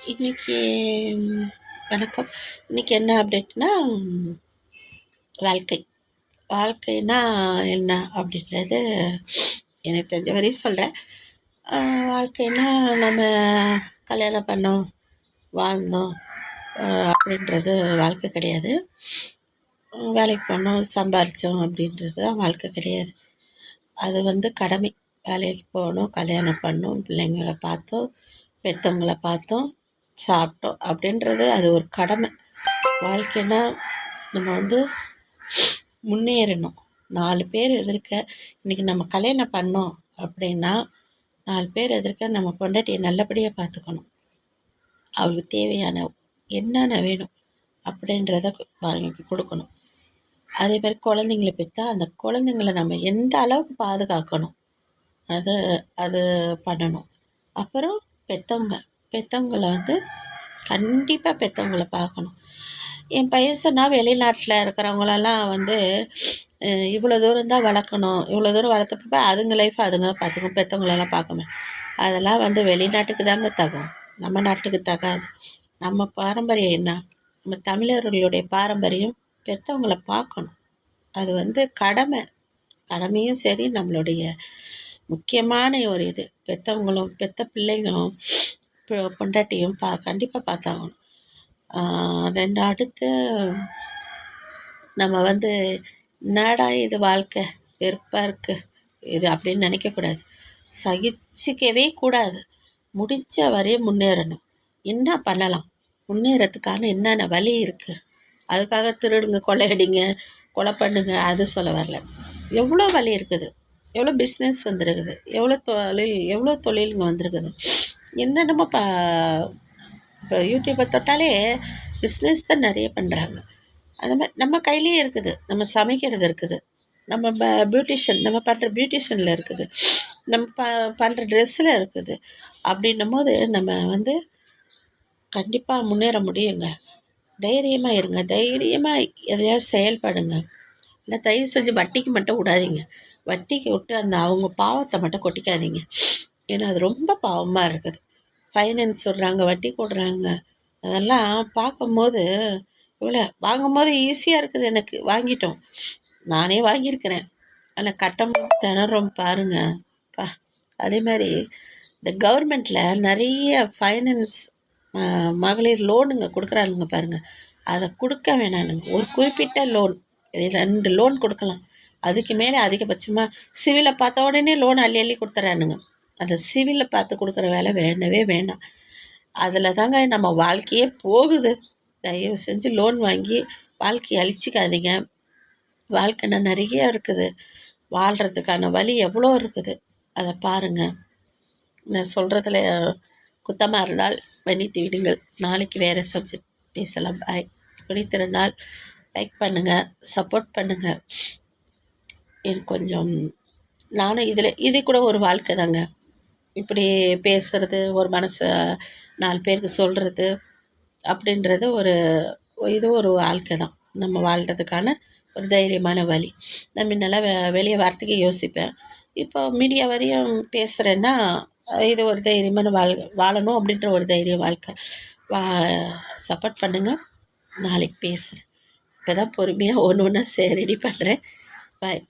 இன்றைக்கி வணக்கம் இன்றைக்கி என்ன அப்டேட்னா வாழ்க்கை வாழ்க்கைனா என்ன அப்படின்றது எனக்கு தெரிஞ்ச வரையும் சொல்கிறேன் வாழ்க்கைனா நம்ம கல்யாணம் பண்ணோம் வாழ்ந்தோம் அப்படின்றது வாழ்க்கை கிடையாது வேலைக்கு போனோம் சம்பாரித்தோம் அப்படின்றது தான் வாழ்க்கை கிடையாது அது வந்து கடமை வேலைக்கு போகணும் கல்யாணம் பண்ணோம் பிள்ளைங்களை பார்த்தோம் பெற்றவங்கள பார்த்தோம் சாப்பிட்டோம் அப்படின்றது அது ஒரு கடமை. வாழ்க்கைன்னா நம்ம வந்து முன்னேறணும். நாலு பேர் எதிர்க்க இன்றைக்கி நம்ம கல்யாணம் பண்ணோம் அப்படின்னா நாலு பேர் எதிர்க்க நம்ம பொண்டாட்டியை நல்லபடியாக பார்த்துக்கணும். அவளுக்கு தேவையான என்னென்ன வேணும் அப்படின்றத வாங்கி கொடுக்கணும். அதே மாதிரி குழந்தைங்கள பெற்றா அந்த குழந்தைங்கள நம்ம எந்த அளவுக்கு பாதுகாக்கணும் அதை அது பண்ணணும். அப்புறம் பெற்றவங்க பெற்றவங்கள வந்து கண்டிப்பாக பெற்றவங்கள பார்க்கணும். என் பையன் சொன்னால் வெளிநாட்டில் இருக்கிறவங்களெல்லாம் வந்து இவ்வளோ தூரம் தான் வளர்க்கணும். இவ்வளோ தூரம் வளர்த்தப்ப அதுங்க லைஃப் அதுங்க பார்த்துக்கும். பெற்றவங்களெல்லாம் பார்க்கணும் அதெல்லாம் வந்து வெளிநாட்டுக்கு தாங்க தகும். நம்ம நாட்டுக்கு தகாது. நம்ம பாரம்பரியம் என்ன? நம்ம தமிழர்களுடைய பாரம்பரியம் பெற்றவங்கள பார்க்கணும். அது வந்து கடமை. கடமையும் சரி நம்மளுடைய முக்கியமான ஒரு இது. பெற்றவங்களும் பெற்ற பிள்ளைங்களும் பொண்டாட்டியும் பா கண்டிப்பாக பார்த்தாகணும். ரெண்டு அடுத்து நம்ம வந்து என்னடா இது வாழ்க்கை? வெறுப்பாக இருக்குது இது அப்படின்னு நினைக்கக்கூடாது. சகிச்சிக்கவே கூடாது. முடிஞ்ச வரையும் முன்னேறணும். என்ன பண்ணலாம்? முன்னேறத்துக்கான என்னென்ன வழி இருக்குது அதுக்காக திருடுங்க கொள்ளையடிங்க கொலை பண்ணுங்க அது சொல்ல வரல. எவ்வளோ வழி இருக்குது? எவ்வளோ பிஸ்னஸ் வந்துருக்குது? எவ்வளோ தொழில் எவ்வளோ தொழிலுங்க வந்திருக்குது? என்னென்னமோ பா இப்போ யூடியூப்பை தொட்டாலே பிஸ்னஸ் தான் நிறைய பண்ணுறாங்க அது மாதிரி நம்ம கையிலேயே இருக்குது. நம்ம சமைக்கிறது இருக்குது. நம்ம ப பியூட்டிஷியன் நம்ம பண்ணுற பியூட்டிஷியனில் இருக்குது. நம்ம ப பண்ணுற ட்ரெஸ்ஸில் இருக்குது. அப்படின்னும் போது நம்ம வந்து கண்டிப்பாக முன்னேற முடியுங்க. தைரியமாக இருங்க. தைரியமாக எதையாவது செயல்படுங்க. இல்லை தயவு செஞ்சு வட்டிக்கு மட்டும் விடாதீங்க. வட்டிக்கு விட்டு அந்த அவங்க பாவத்தை மட்டும் கொட்டிக்காதீங்க. ஏன்னா அது ரொம்ப பாவமாக இருக்குது. ஃபைனான்ஸ் சொல்கிறாங்க வட்டி கொடுறாங்க அதெல்லாம் பார்க்கும்போது இவ்வளோ வாங்கும்போது ஈஸியாக இருக்குது எனக்கு. வாங்கிட்டோம். நானே வாங்கியிருக்கிறேன். ஆனால் கட்டணும் திணறோம் பாருங்கள் பா அதே மாதிரி இந்த கவர்மெண்ட்டில் நிறைய ஃபைனான்ஸ் மகளிர் லோனுங்க கொடுக்குறாளுங்க பாருங்கள் அதை கொடுக்க வேணானுங்க ஒரு குறிப்பிட்ட லோன் ரெண்டு லோன் கொடுக்கலாம். அதுக்கு மேலே அதிகபட்சமாக சிவிலை பார்த்த உடனே லோன் அள்ளி அள்ளி கொடுத்துட்றானுங்க அந்த சிவிலில் பார்த்து கொடுக்குற வேலை வேண்டவே வேண்டாம். அதில் தாங்க நம்ம வாழ்க்கையே போகுது. தயவு செஞ்சு லோன் வாங்கி வாழ்க்கையை அழிச்சிக்காதீங்க. வாழ்க்கைன்னா நிறைய இருக்குது. வாழ்கிறதுக்கான வழி எவ்வளோ இருக்குது? அதை பாருங்கள் நான் சொல்கிறதுல குத்தமாக இருந்தால் மன்னித்து விடுங்கள். நாளைக்கு வேறு சப்ஜெக்ட் பேசலாம். பாய் பிடித்திருந்தால் லைக் பண்ணுங்கள் சப்போர்ட் பண்ணுங்கள் எனக்கு கொஞ்சம் நானும் இதில் இது கூட ஒரு வாழ்க்கை தாங்க. இப்படி பேசுகிறது ஒரு மனசை நாலு பேருக்கு சொல்கிறது அப்படின்றது ஒரு இது ஒரு வாழ்க்கை தான். நம்ம வாழ்கிறதுக்கான ஒரு தைரியமான வழி. நான் முன்னெல்லாம் வெ வெளியே வரத்துக்கே யோசிப்பேன். இப்போ மீடியா வரையும் பேசுகிறேன்னா இது ஒரு தைரியமான வாழ் வாழணும் அப்படின்ற ஒரு தைரிய வாழ்க்கை. வா சப்போர்ட் பண்ணுங்கள் நாளைக்கு பேசுகிறேன் இப்போ தான் பொறுமையாக ஒன்று ஒன்றா ரெடி பண்ணுறேன் பாய்